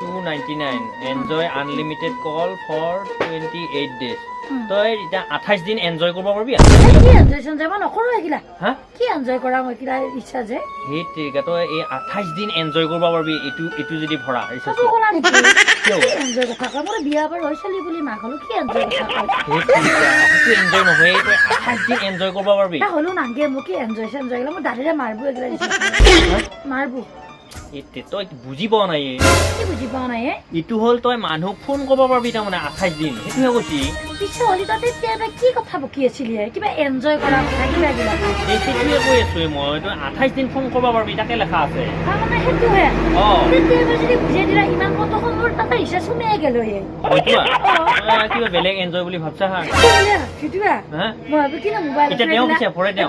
অঁ two ninety nine enjoy unlimited call twenty eight days তই এতিয়া আঠাইছ দিন এনজয় কৰিব পাৰিবি? কি এনজয় চেনজয় মই নকৰোঁ এইগিলা? হা? কি এনজয় কৰা মই কিবা ৰিচাৰ্জে সেই তেৰিকা তই এই আঠাইছ দিন এনজয় কৰিব পাৰিবি এইটো এইটো যদি ভৰা চাব ৰিচাৰ্জটো ক'লা নেকি? কি এনজয় কথা কয়? মোৰ বিয়া বাৰু হৈ চলি বুলি নাখালো কি এনজয় কথা কয়? সেইটো এনজয় নহয় তই আঠাইছ দিন এনজয় কৰিব পাৰিবি। হ'লেও নাংগে মোক কি এনজয় চেনজয় এইগিলা মোৰ দাদিৰে মাৰবো এইগিলা ৰিচাৰ্জ মাৰবো। এই তে- তই বুজি পোৱা নাই। বুজি পোৱা নাই ইটো হ'ল তই মানুহক ফোন কৰিব পাৰিবি তাৰমানে আঠাইছ দিন। সেইটোহে কৈছি। পিছে হলি তাতে এতিয়া কি কথা বকি আছিলি কিবা এনজয় কৰা কথা কিবা কিবা সেইটোৱে কৈ আছো মই তই আঠাইছ দিন ফোন কৰিব পাৰিবি তাকে লেখা আছে। তাৰমানে সেইটোহে। অ। যদি বুজাই দিলা ইমান কত সময়ৰ তাতে ৰিচাৰ্জ শুনিয়ে গেল হে কিবা বেলেগ এনজয় বুলি ভাবছা হা? সেইটোৱে মই ভাবো কি না মোবাইল এতিয়া দেওঁ পিছে, ভৰাই দি